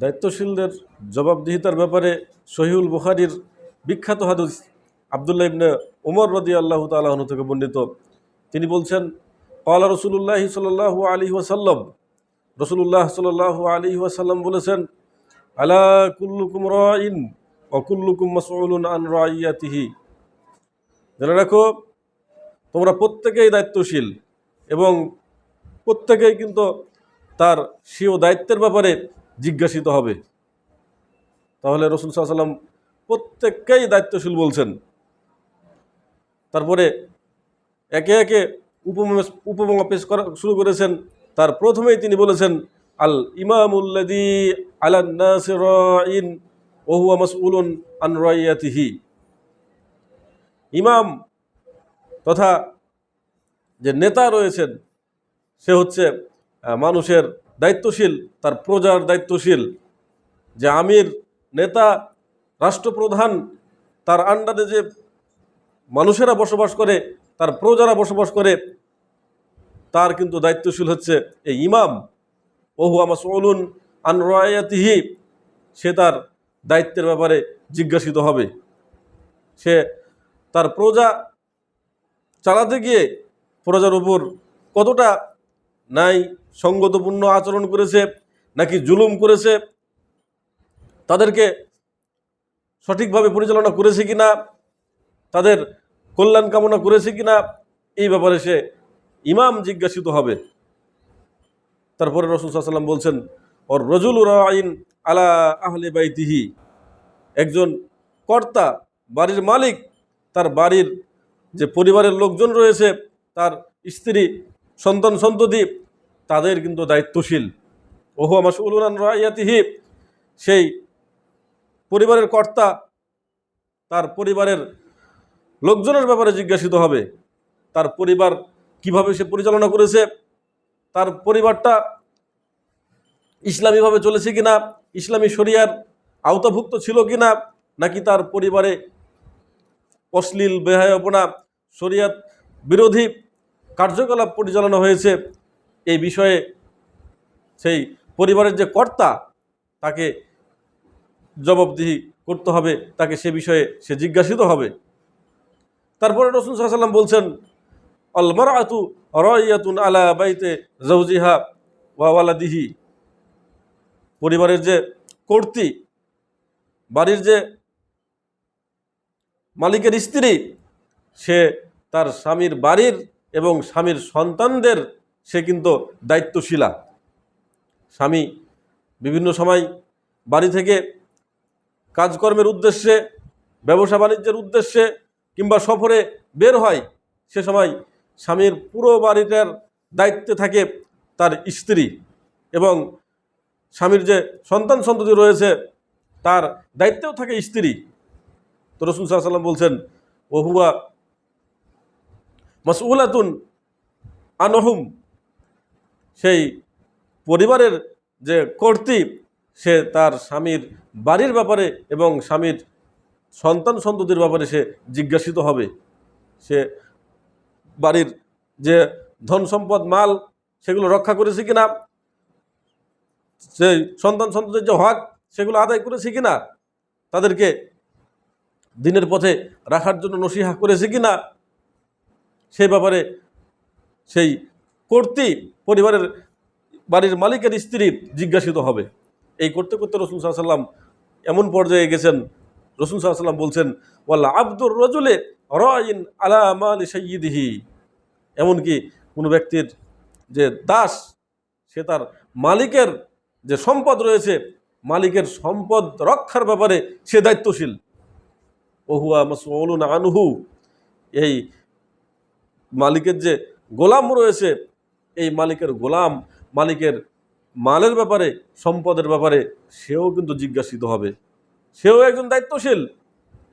দায়িত্বশীলদের জবাবদিহিতার ব্যাপারে সহিউল বুখারির বিখ্যাত হাদিস আবদুল্লাহ ইবনে উমর রদি আল্লাহ তালাহন থেকে বর্ণিত। তিনি বলছেন কলা রসুল্লাহ সাল্লাহ আলী ওয়াসাল্লাম। রসুল্লাহ সাল্লাহ আলী ওয়াসাল্লাম বলেছেন, আলা কুল্লুকুম রাইন অকুল্লুকুম মাসউলুন আন রাইয়াতিহি। জেনে রাখো, তোমরা প্রত্যেকেই দায়িত্বশীল এবং প্রত্যেকেই কিন্তু তার স্বীয় দায়িত্বের ব্যাপারে জিজ্ঞাসিত হবে। তাহলে রসুল সাল্লাম প্রত্যেককেই দায়িত্বশীল বলছেন। তারপরে একে একে উপমা উপমা পেশ করা শুরু করেছেন। তার প্রথমেই তিনি বলেছেন, আল ইমামুল্লাদি আলান্নাসিন ওহুয়া মাসউলুন ইমাম তথা যে নেতা রয়েছেন, সে হচ্ছে মানুষের দায়িত্বশীল, তার প্রজার দায়িত্বশীল। যে আমির, নেতা, রাষ্ট্রপ্রধান, তার আন্ডারে যে মানুষেরা বসবাস করে, তার প্রজারা বসবাস করে, তার কিন্তু দায়িত্বশীল হচ্ছে এই ইমাম ওহু আমাসউলুন আন রায়াতিহি। সে তার দায়িত্বের ব্যাপারে জিজ্ঞাসিত হবে। সে তার প্রজা চালাতে গিয়ে প্রজার উপর কতটা নাই সঙ্গতপূর্ণ আচরণ করেছে, নাকি জুলুম করেছে, তাদেরকে সঠিকভাবে পরিচালনা করেছে কি না তাদের কল্যাণ কামনা করেছে কি না এই ব্যাপারে সে ইমাম জিজ্ঞাসিত হবে। তারপরে রসুল সাল্লাম বলছেন ওর রজুল রাইন আলা আহলে বাইতিহি। একজন কর্তা, বাড়ির মালিক, তার বাড়ির যে পরিবারের লোকজন রয়েছে, তার স্ত্রী সন্তান সন্ততি তাদের কিন্তু দায়িত্বশীল। ওহু মাসুলান রায়াতিহি সেই পরিবারের কর্তা, তার পরিবারের লোকজনের ব্যাপারে জিজ্ঞাসিত হবে। তার পরিবার কীভাবে সে পরিচালনা করেছে? তার পরিবারটা ইসলামীভাবে চলেছে কিনা? ইসলামী শরিয়ার আওতাভুক্ত ছিল কিনা? নাকি তার পরিবারে অশ্লীল বেহায়পনা, শরিয়াত বিরোধী কার্যকলাপ পরিচালনা হয়েছে এই বিষয়ে সেই পরিবারের যে কর্তা তাকে জবাবদিহি করতে হবে, তাকে সে বিষয়ে সে জিজ্ঞাসিত হবে। তারপরে রসুল সাল্লাম বলছেন অলমার আতু রয়াতুন আলা বাইতে জৌজিহা ওয়ালাদিহি। পরিবারের যে কর্তি, বাড়ির যে মালিকের স্ত্রী, সে তার স্বামীর বাড়ির এবং স্বামীর সন্তানদের সে কিন্তু দায়িত্বশীলা। স্বামী বিভিন্ন সময় বাড়ি থেকে কাজকর্মের উদ্দেশ্যে, ব্যবসা বাণিজ্যের উদ্দেশ্যে কিংবা সফরে বের হয়, সে সময় স্বামীর পুরো বাড়িটার দায়িত্বে থাকে তার স্ত্রী এবং স্বামীর যে সন্তান সন্ততি রয়েছে তার দায়িত্বেও থাকে স্ত্রী। তো রসুল সাল্লাম বলছেন, ওহুয়া মাসউলাতুন আনহুম। সেই পরিবারের যে কর্তৃ, সে তার স্বামীর বাড়ির ব্যাপারে এবং স্বামীর সন্তান সন্ততির ব্যাপারে সে জিজ্ঞাসিত হবে। সে বাড়ির যে ধন সম্পদ, মাল, সেগুলো রক্ষা করেছে কিনা? সেই সন্তান সন্ততির যে হক, সেগুলো আদায় করেছে কিনা? তাদেরকে দিনের পথে রাখার জন্য নসিহা করেছে কিনা? সেই ব্যাপারে সেই কর্তৃ পরিবারের বাড়ির মালিকের স্ত্রী জিজ্ঞাসিত হবে। এই করতে করতে রসুল সাল্লাম এমন পর্যায়ে গেছেন। রসুল সাল্লাম বলছেন ওয়াল্লা আব্দুর রজুলে রয়িন আলা মাল সৈয়দিহি এমনকি কোনো ব্যক্তির যে দাস, সে তার মালিকের যে সম্পদ রয়েছে, মালিকের সম্পদ রক্ষার ব্যাপারে সে দায়িত্বশীল। ওহুয়া মাসউলুন আনহু। এই মালিকের যে গোলাম রয়েছে, এই মালিকের গোলাম মালিকের মালের ব্যাপারে, সম্পদের ব্যাপারে সেও কিন্তু জিজ্ঞাসিত হবে। সেও একজন দায়িত্বশীল,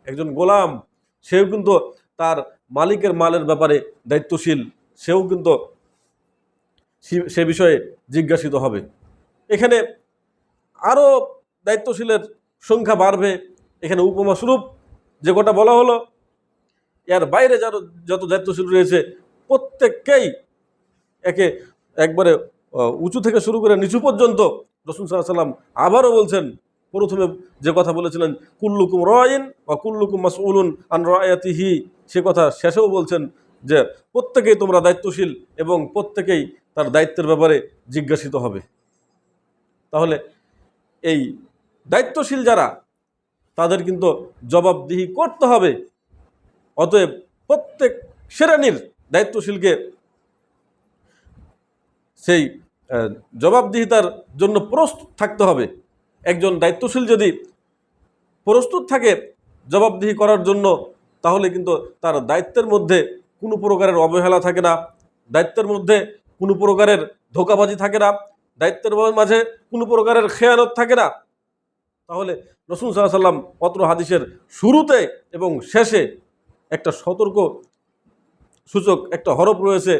একজন গোলাম, সেও কিন্তু তার মালিকের মালের ব্যাপারে দায়িত্বশীল, সেও কিন্তু সে- বিষয়ে জিজ্ঞাসিত হবে। এখানে আরও দায়িত্বশীলের সংখ্যা বাড়বে। এখানে উপমা স্বরূপ যে গোটা বলা হলো এর বাইরে যারা যত দায়িত্বশীল রয়েছে, প্রত্যেককেই একে একবারে উঁচু থেকে শুরু করে নিচু পর্যন্ত রসুল সাল্লাম আবারও বলছেন, প্রথমে যে কথা বলেছিলেন, কুল্লুকুম রয়িন বা কুল্লুকুম মাসউলুন আন রয়াতিহি, সে কথা শেষেও বলছেন যে প্রত্যেকেই তোমরা দায়িত্বশীল এবং প্রত্যেকেই তার দায়িত্বের ব্যাপারে জিজ্ঞাসিত হবে। তাহলে এই দায়িত্বশীল যারা, তাদের কিন্তু জবাবদিহি করতে হবে অতএব প্রত্যেক শ্রেণির দায়িত্বশীলকে সেই জবাবদিহিতার জন্য প্রস্তুত থাকতে হবে। একজন দায়িত্বশীল যদি প্রস্তুত থাকে জবাবদিহি করার জন্য, তাহলে কিন্তু তার দায়িত্বের মধ্যে কোনো প্রকারের অবহেলা থাকে না, দায়িত্বের মধ্যে কোনো প্রকারের ধোকাবাজি থাকে না, দায়িত্বের মাঝে কোনো প্রকারের খেয়ানত থাকে না। তাহলে রসুল সাল্লাম পত্র হাদিসের শুরুতে এবং শেষে একটা সতর্ক সূচক, একটা হরফ রয়েছে।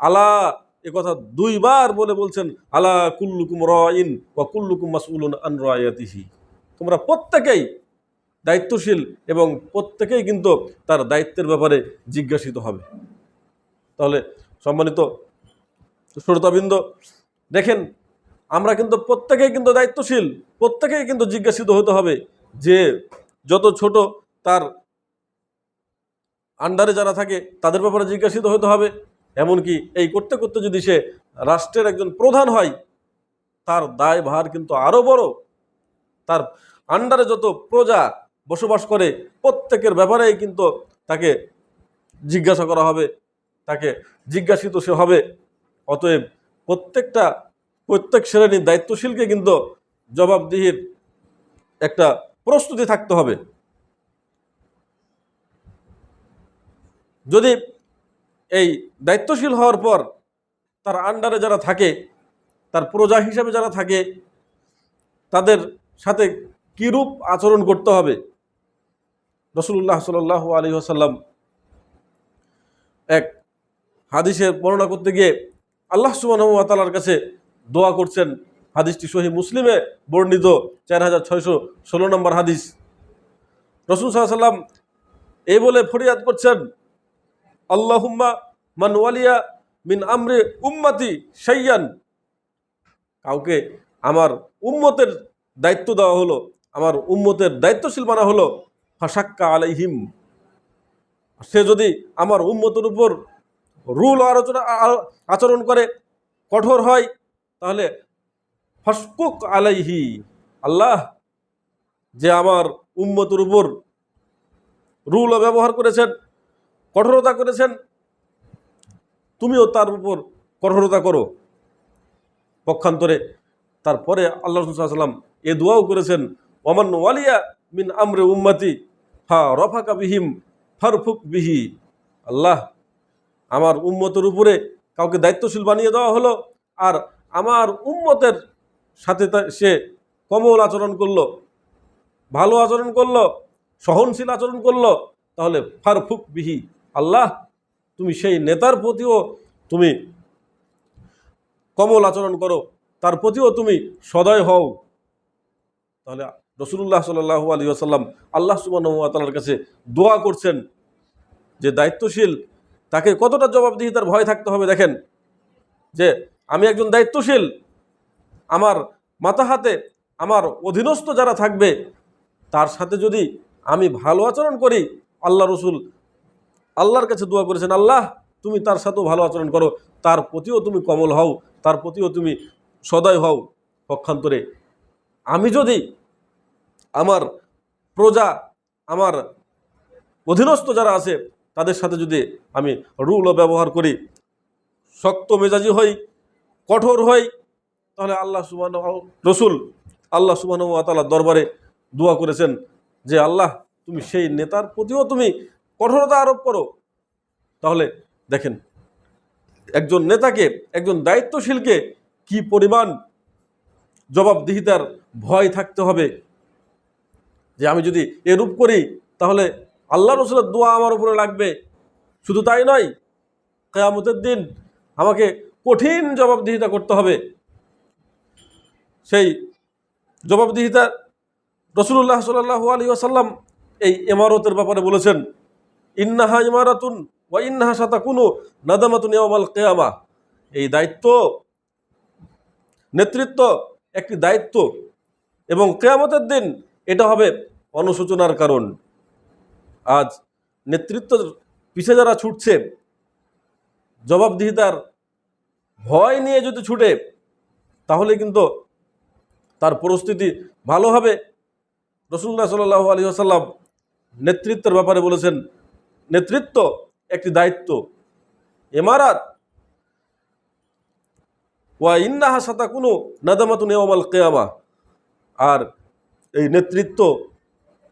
আলা, এ কথা দুইবার বলে বলছেন, আলা কুল্লুকুম রয়িন বা কুল্লুকুম মাসউলুন আন রয়াতিহি। তোমরা প্রত্যেকেই দায়িত্বশীল এবং প্রত্যেকেই কিন্তু তার দায়িত্বের ব্যাপারে জিজ্ঞাসিত হবে। তাহলে সম্মানিত শ্রোতাবৃন্দ, দেখেন, আমরা কিন্তু প্রত্যেকেই কিন্তু দায়িত্বশীল, প্রত্যেকেই কিন্তু জিজ্ঞাসিত হতে হবে যে যত ছোট তার আন্ডারে যারা থাকে, তাদের ব্যাপারে জিজ্ঞাসিত হতে হবে। এমনকি এই করতে করতে যদি সে রাষ্ট্রের একজন প্রধান হয়, তার দায় ভার কিন্তু আরও বড়। তার আন্ডারে যত প্রজা বসবাস করে, প্রত্যেকের ব্যাপারেই কিন্তু তাকে জিজ্ঞাসা করা হবে, তাকে জিজ্ঞাসিত সে হবে। অতএব প্রত্যেকটা, প্রত্যেক শ্রেণির দায়িত্বশীলকে কিন্তু জবাবদিহির একটা প্রস্তুতি থাকতে হবে। যদি এই দায়িত্বশীল হওয়ার পর তার আন্ডারে যারা থাকে, তার প্রজা হিসাবে যারা থাকে, তাদের সাথে কিরূপ আচরণ করতে হবে? রসুল্লাহ সাল আলী আসাল্লাম এক হাদিসের বর্ণনা করতে গিয়ে আল্লাহ সুবাহতালার কাছে দোয়া করছেন। হাদিসটি সহি মুসলিমে বর্ণিত, চার হাজার ছয়শো ষোলো নম্বর হাদিস। রসুল সাল্লাম এই বলে ফরিয়াদ করছেন আল্লাহুম্মা মান ওয়ালিয়া মিন আমরে উম্মাতি সাইয়ান কাউকে আমার উম্মতের দায়িত্ব দেওয়া হলো, আমার উম্মতের দায়িত্বশীল বানা হলো ফাসাক্কা আলাইহিম। সে যদি আমার উম্মতের উপর রুল আলোচনা আচরণ করে, কঠোর হয়, তাহলে ফসকুক আলাইহি। আল্লাহ যে আমার উম্মতের উপর রুল ব্যবহার করেছেন কঠোরতা করেছেন। তুমিও তার উপর কঠোরতা করো। পক্ষান্তরে তারপরে আল্লাহ রসুল্লাহাম এ দোয়াও করেছেন, ওমান ওয়ালিয়া মিন আমরে উম্মাতি ফা রফাকা বিহিম ফারফুক বিহি। আল্লাহ, আমার উম্মতের উপরে কাউকে দায়িত্বশীল বানিয়ে দেওয়া হলো আর আমার উম্মতের সাথে সে কমল আচরণ করল, ভালো আচরণ করল, সহনশীল আচরণ করল, তাহলে ফারফুক বিহি। আল্লাহ, তুমি সেই নেতার প্রতিও তুমি কমল আচরণ করো, তার প্রতিও তুমি সদয় হও। তাহলে রসুল্লাহ সাল্লাহ আলী আসাল্লাম আল্লাহ সুবাহর কাছে দোয়া করছেন যে দায়িত্বশীল, তাকে কতটা জবাবদিহিতার ভয় থাকতে হবে দেখেন, যে আমি একজন দায়িত্বশীল, আমার মাথা হাতে আমার অধীনস্থ যারা থাকবে, তার সাথে যদি আমি ভালো আচরণ করি, আল্লাহ রসুল আল্লাহর কাছে দোয়া করেছেন, আল্লাহ, তুমি তার সাথেও ভালো আচরণ করো। তার প্রতিও তুমি কমল হও, তার প্রতিও তুমি সদয় হও। পক্ষান্তরে আমি যদি আমার প্রজা, আমার অধীনস্থ যারা আছে, তাদের সাথে যদি আমি রুলও ব্যবহার করি, শক্ত মেজাজি হই, কঠোর হই, তাহলে আল্লাহ সুবাহ রসুল আল্লাহ সুবাহ তালার দরবারে দোয়া করেছেন যে, আল্লাহ, তুমি সেই নেতার প্রতিও তুমি কঠোরতা আরোপ করো। তাহলে দেখেন, একজন নেতাকে, একজন দায়িত্বশীলকে কি পরিমাণ জবাবদিহিতার ভয় থাকতে হবে? যে আমি যদি এরূপ করি, তাহলে আল্লাহ রসুলের দোয়া আমার উপরে লাগবে। শুধু তাই নয়, কেয়ামতের দিন আমাকে কঠিন জবাবদিহিতা করতে হবে। সেই জবাবদিহিতা রসুল্লাহ সাল্লাহ আলী আসাল্লাম এই এমারতের ব্যাপারে বলেছেন। ইন্নাহা ইমারাতুন ওয়া ইন্নাহা সাতা কোনো নাদামাতুন ইয়ামাল কেয়ামা। এই দায়িত্ব, নেতৃত্ব একটি দায়িত্ব এবং কেয়ামতের দিন এটা হবে অনুশোচনার কারণ। আজ নেতৃত্ব পিছে যারা ছুটছে, জবাবদিহিতার ভয় নিয়ে যদি ছুটে, তাহলে কিন্তু তার পরিস্থিতি ভালো হবে। রসুল্লাহ সাল্লাহ আলী আসাল্লাম নেতৃত্বের ব্যাপারে বলেছেন নেতৃত্ব, একটি দায়িত্ব। এমারাত ওয়া ইন্নাহা সাতা কোনো নাদামাতুন ইয়ামাল কেয়ামা। আর এই নেতৃত্ব,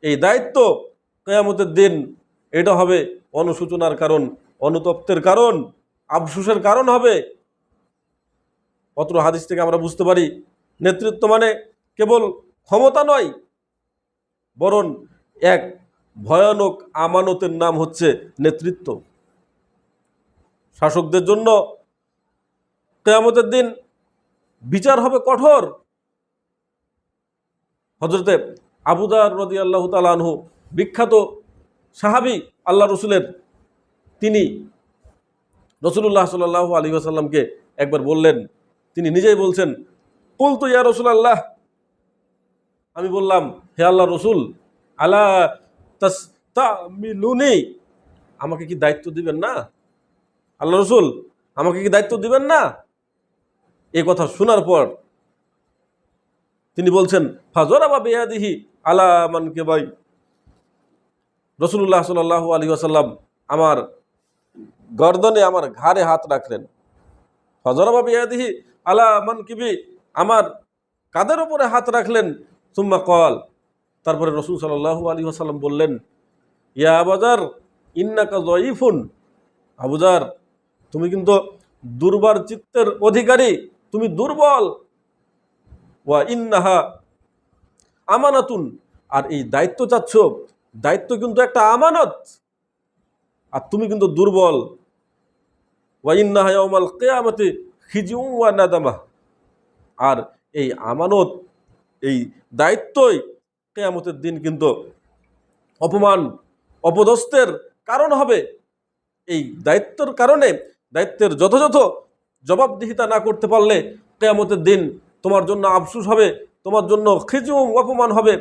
এই দায়িত্ব কেয়ামতের দিন, এটা হবে অনুসূচনার কারণ, অনুতপ্তের কারণ, আফসুসের কারণ হবে। অত্র হাদিস থেকে আমরা বুঝতে পারি, নেতৃত্ব মানে কেবল ক্ষমতা নয়, বরং এক ভয়ানক আমানতের নাম হচ্ছে নেতৃত্ব। শাসকদের জন্য কেয়ামতের দিন বিচার হবে কঠোর। হজরতে আবুদার রদি আল্লাহ তালানহু বিখ্যাত সাহাবি আল্লাহ রসুলের তিনি রসুল্লাহ সাল্লাহ আলী আসাল্লামকে একবার বললেন। তিনি নিজেই বলছেন কুল তো ইয়া রসুল আল্লাহ আমি বললাম, হে আল্লাহ রসুল, আলা তাস্তামিলুনি আমাকে কি দায়িত্ব দিবেন না? আল্লাহ রসুল, আমাকে কি দায়িত্ব দিবেন না? এ কথা শোনার পর তিনি বলছেন, ফাজরা বা বেয়াদিহি আলা মানকে ভাই রসুল্লাহ সাল্লাহ আলী আসাল্লাম আমার গর্দনে আমার ঘাড়ে হাত রাখলেন। ফজরা বা বেয়াদিহি আলা মান আমার কাদের ওপরে হাত রাখলেন। সুম্মা কল তারপরে রসুল সাল্লাহ আলী আসাল্লাম বললেন, ইয়া আবাজার ইন্নাকা জয়ীফুন আবুজার তুমি কিন্তু দুর্বার চিত্তের অধিকারী, তুমি দুর্বল। ওয়া ইন্নাহা আমানাতুন, আর এই দায়িত্ব চাচ্ছ, দায়িত্ব কিন্তু একটা আমানত, আর তুমি কিন্তু দুর্বল। ওয়া ইন্নাহা ইয়াউমাল কিয়ামতি খিজিউ ওয়া নাদামা। আর এই আমানত, এই দায়িত্বই কেয়ামতের দিন কিন্তু অপমান, অপদস্থের কারণ হবে। এই দায়িত্বের কারণে, দায়িত্বের যথাযথ জবাবদিহিতা না করতে পারলে কেয়ামতের দিন তোমার জন্য আফসুস হবে, তোমার জন্য খিজুম, অপমান হবে।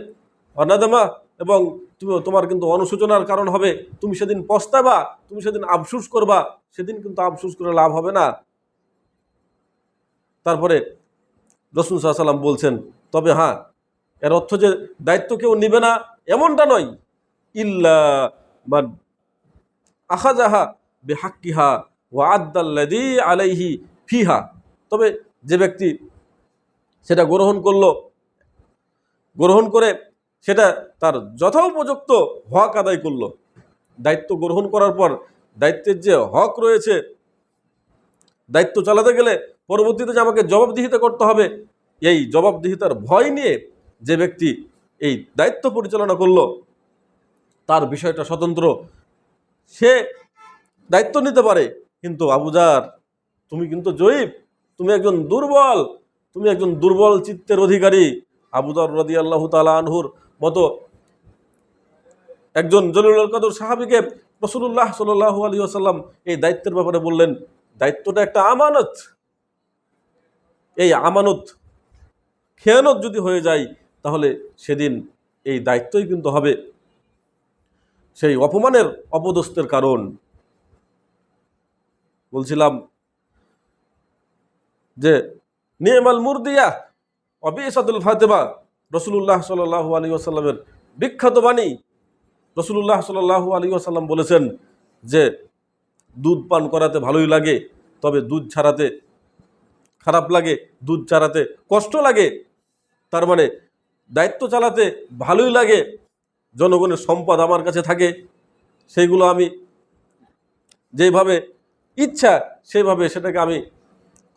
অনাদামা এবং তুমি, তোমার কিন্তু অনুশোচনার কারণ হবে। তুমি সেদিন পস্তাবা, তুমি সেদিন আফসুস করবা, সেদিন কিন্তু আফসুস করে লাভ হবে না। তারপরে রসুল সাল্লাম বলছেন, তবে হ্যাঁ এর অর্থ যে দায়িত্ব কেউ নিবে না, এমনটা নয়। ইল্লা মান আখাজাহা বেহাক্কিহা ও আদাল্লাদি আলাইহি ফিহা। তবে যে ব্যক্তি সেটা গ্রহণ করল, গ্রহণ করে সেটা তার যথোপযুক্ত হক আদায় করল। দায়িত্ব গ্রহণ করার পর দায়িত্বের যে হক রয়েছে, দায়িত্ব চালাতে গেলে পরবর্তীতে যে আমাকে জবাবদিহিতা করতে হবে, এই জবাবদিহিতার ভয় নিয়ে যে ব্যক্তি এই দায়িত্ব পরিচালনা করল, তার বিষয়টা স্বতন্ত্র। সে দায়িত্ব নিতে পারে, কিন্তু আবুজার তুমি কিন্তু জয়ীব, তুমি একজন দুর্বল, তুমি একজন দুর্বল চিত্তের অধিকারী। আবুদার রদি আল্লাহ তালা আনহুর মতো একজন জলিউল কাদর সাহাবিকে রসুল্লাহ সাল্লাহ আলী আসাল্লাম এই দায়িত্বের ব্যাপারে বললেন, দায়িত্বটা একটা আমানত। এই আমানত খেয়ানত যদি হয়ে যায় তাহলে সেদিন এই দায়িত্বই কিন্তু হবে সেই অপমানের অপদস্থের কারণ। বলছিলাম যে নিয়মাল মুরদিয়া অবিসাদুল ফাতেমা রসুল্লাহ সাল্লাহ আলী আসাল্লামের বিখ্যাত বাণী। রসুল্লাহ সাল্লাহ আলী আসাল্লাম বলেছেন যে, দুধ পান করাতে ভালোই লাগে, তবে দুধ ছাড়াতে খারাপ লাগে, দুধ ছাড়াতে কষ্ট লাগে। তার মানে দায়িত্ব চালাতে ভালোই লাগে, জনগণের সম্পদ আমার কাছে থাকে, সেইগুলো আমি যেভাবে ইচ্ছা সেইভাবে সেটাকে আমি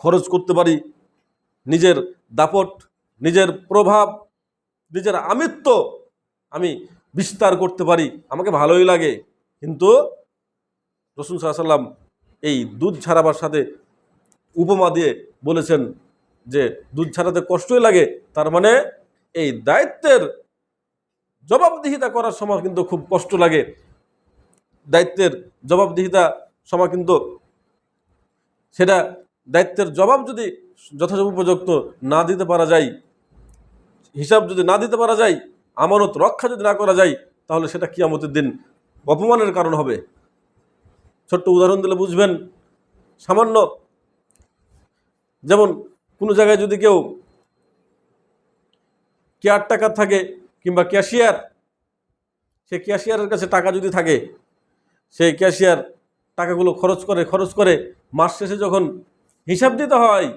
খরচ করতে পারি। নিজের দাপট, নিজের প্রভাব, নিজের আমিত্ব আমি বিস্তার করতে পারি, আমাকে ভালোই লাগে। কিন্তু রসুল সাল্লাম এই দুধ ছাড়াবার সাথে উপমা দিয়ে বলেছেন যে, দুধ ছাড়াতে কষ্টই লাগে, তার মানে এই দায়িত্বের জবাবদিহিতা করার সময় কিন্তু খুব কষ্ট লাগে। দায়িত্বের জবাবদিহিতা সময় কিন্তু সেটা দায়িত্বের জবাব যদি যথাযথ উপযুক্ত না দিতে পারা যায়, হিসাব যদি না দিতে পারা যায়, আমানত রক্ষা যদি না করা যায়, তাহলে সেটা কিয়ামতের দিন অপমানের কারণ হবে। ছোট্ট উদাহরণ দিলে বুঝবেন, সামান্য যেমন কোনো জায়গায় যদি কেউ কেয়ার টাকা থাকে কিংবা ক্যাশিয়ার সে ক্যাশিয়ারের কাছে টাকা যদি থাকে, সেই ক্যাশিয়ার টাকাগুলো খরচ করে খরচ করে মাস শেষে যখন হিসাব দিতে হয়,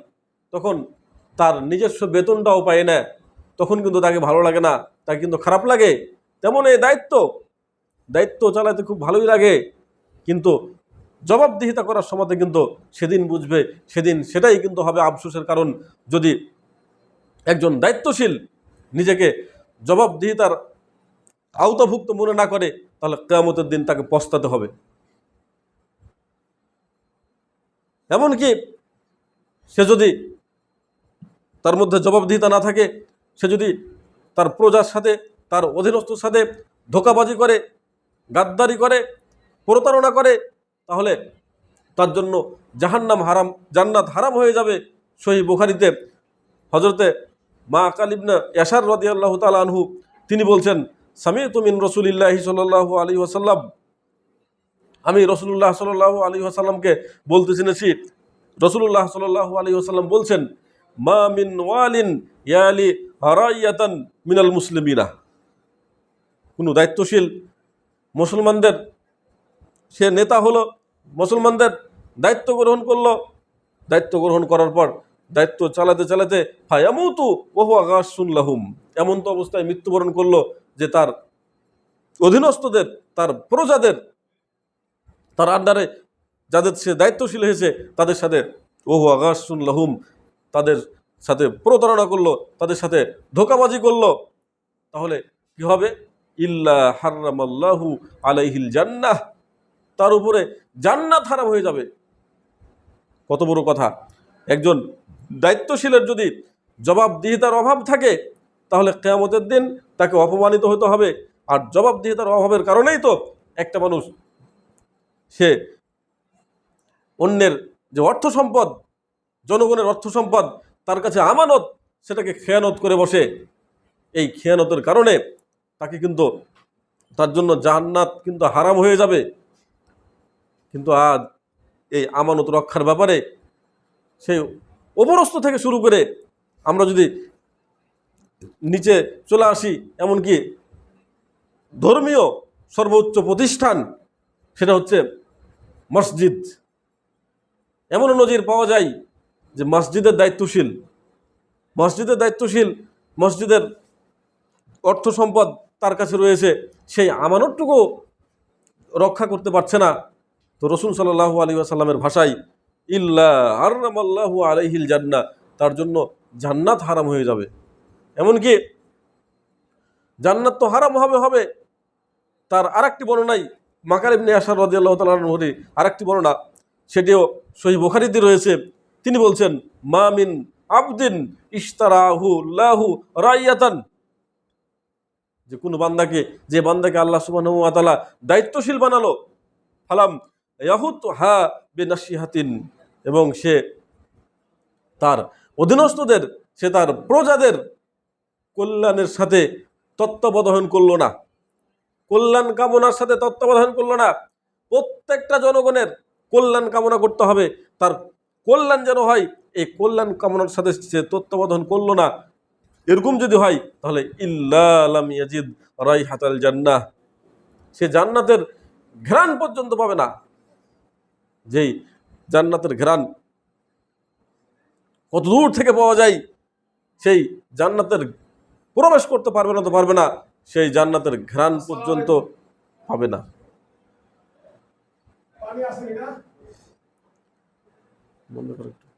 তখন তার নিজস্ব বেতনটাও পায় না। তখন কিন্তু তাকে ভালো লাগে না তাকে কিন্তু খারাপ লাগে। তেমন এই দায়িত্ব দায়িত্ব চালাতে খুব ভালোই লাগে। কিন্তু জবাবদিহিতা করার সময় কিন্তু সেদিন বুঝবে, সেদিন সেটাই কিন্তু হবে আফসোসের কারণ। যদি একজন দায়িত্বশীল নিজেকে জবাবদিহিতার আওতাভুক্ত মনে না করে, তাহলে কেয়ামতের দিন তাকে পস্তাতে হবে। এমনকি সে যদি তার মধ্যে জবাবদিহিতা না থাকে, সে যদি তার প্রজার সাথে, তার অধীনস্থর সাথে ধোকাবাজি করে, গাদ্দারি করে, প্রতারণা করে, তাহলে তার জন্য জাহান্নাম হারাম, জান্নাত হারাম হয়ে যাবে। সহি বুখারিতে হজরতে মা আকালিবনা ইয়াসার রদি আল্লাহ আনহু, তিনি বলছেন সামি তুমিন রসুলিল্লাহ সাল্লাহ আলী ওয়াসাল্লাম। আমি রসুল্লাহ সাল্লাহ আলী ওয়াসাল্লামকে বলতে শুনেছি রসুল্লাহ সাল্লাহ আলী ওয়াসাল্লাম বলছেন, মা মিন ওয়ালিন ইয়ালি হারাইয়াতান মিনাল মুসলিমিনা। কোনো দায়িত্বশীল মুসলমানদের, সে নেতা হলো মুসলমানদের দায়িত্ব গ্রহণ করল। দায়িত্ব গ্রহণ করার পর দায়িত্ব চালাতে চালাতে ফায়ামুতু বহু আকাশ শুনলাহুম এমন তো অবস্থায় মৃত্যুবরণ করল যে তার অধীনস্থদের, তার প্রজাদের, তার আন্ডারে যাদের সে দায়িত্বশীল হয়েছে, তাদের সাথে ওহু আকাশ শুনলাহুম তাদের সাথে প্রতারণা করল, তাদের সাথে ধোকাবাজি করল। তাহলে কি হবে? ইল্লা হার্রামাল্লাহু আলাইহিল জান্নাহ। তার উপরে জান্নাত হারাম হয়ে যাবে। কত বড় কথা। একজন দায়িত্বশীলের যদি জবাবদিহিতার অভাব থাকে, তাহলে কেয়ামতের দিন তাকে অপমানিত হতে হবে। আর জবাবদিহিতার অভাবের কারণেই তো একটা মানুষ সে অন্যের যে অর্থ সম্পদ, জনগণের অর্থ সম্পদ, তার কাছে আমানত, সেটাকে খেয়ানত করে বসে। এই খেয়ানতের কারণে তাকে কিন্তু, তার জন্য জান্নাত কিন্তু হারাম হয়ে যাবে। কিন্তু আজ এই আমানত রক্ষার ব্যাপারে সেই অপরস্ত থেকে শুরু করে আমরা যদি নিচে চলে আসি, এমনকি ধর্মীয় সর্বোচ্চ প্রতিষ্ঠান, সেটা হচ্ছে মসজিদ। এমন নজির পাওয়া যায় যে মসজিদের দায়িত্বশীল মসজিদের দায়িত্বশীল, মসজিদের অর্থ সম্পদ তার কাছে রয়েছে, সেই আমানতটুকু রক্ষা করতে পারছে না। তো রসুল সাল্লাহ আলী আসাল্লামের ভাষায় ইল্লা হারামাল্লাহু আলাইহিল জান্না তার জন্য জান্নাত হারাম হয়ে যাবে। এমনকি জান্নাত তো হারাম হবে হবে। তার আরেকটি বর্ণনাই মাকার ইবনে আসার রদি আল্লাহ তালহরি আরেকটি বর্ণনা, সেটিও সহি বোখারিতে রয়েছে। তিনি বলছেন মামিন আবদিন ইস্তারাহু রাইয়াতান। যে কোনো বান্দাকে, যে বান্দাকে আল্লাহ সুবাহ তালা দায়িত্বশীল বানালো, ফালাম ইয়াহুত হা বেনাসিহাতিন। এবং সে তার অধীনস্থদের, সে তার প্রজাদের কল্যাণের সাথে তত্ত্বাবধান করল না। কল্যাণ কামনার সাথে তত্ত্বাবধান করল না। প্রত্যেকটা জনগণের কল্যাণ কামনা করতে হবে। তার কল্যাণ যেন হয়, এই কল্যাণ কামনার সাথে সে তত্ত্বাবধান করল না। এরকম যদি হয়, তাহলে ইল্লাম ইয়াজিদ রাই হাতাল জান্নাহ। সে জান্নাতের ঘ্রাণ পর্যন্ত পাবে না। যেই জান্নাতের ঘ্রাণ। কত দূর থেকে পাওয়া যায় সেই জান্নাতের প্রবেশ করতে পারবে না তো পারবে না সেই জান্নাতের ঘ্রাণ পর্যন্ত পাবে না। বন্ধ করো।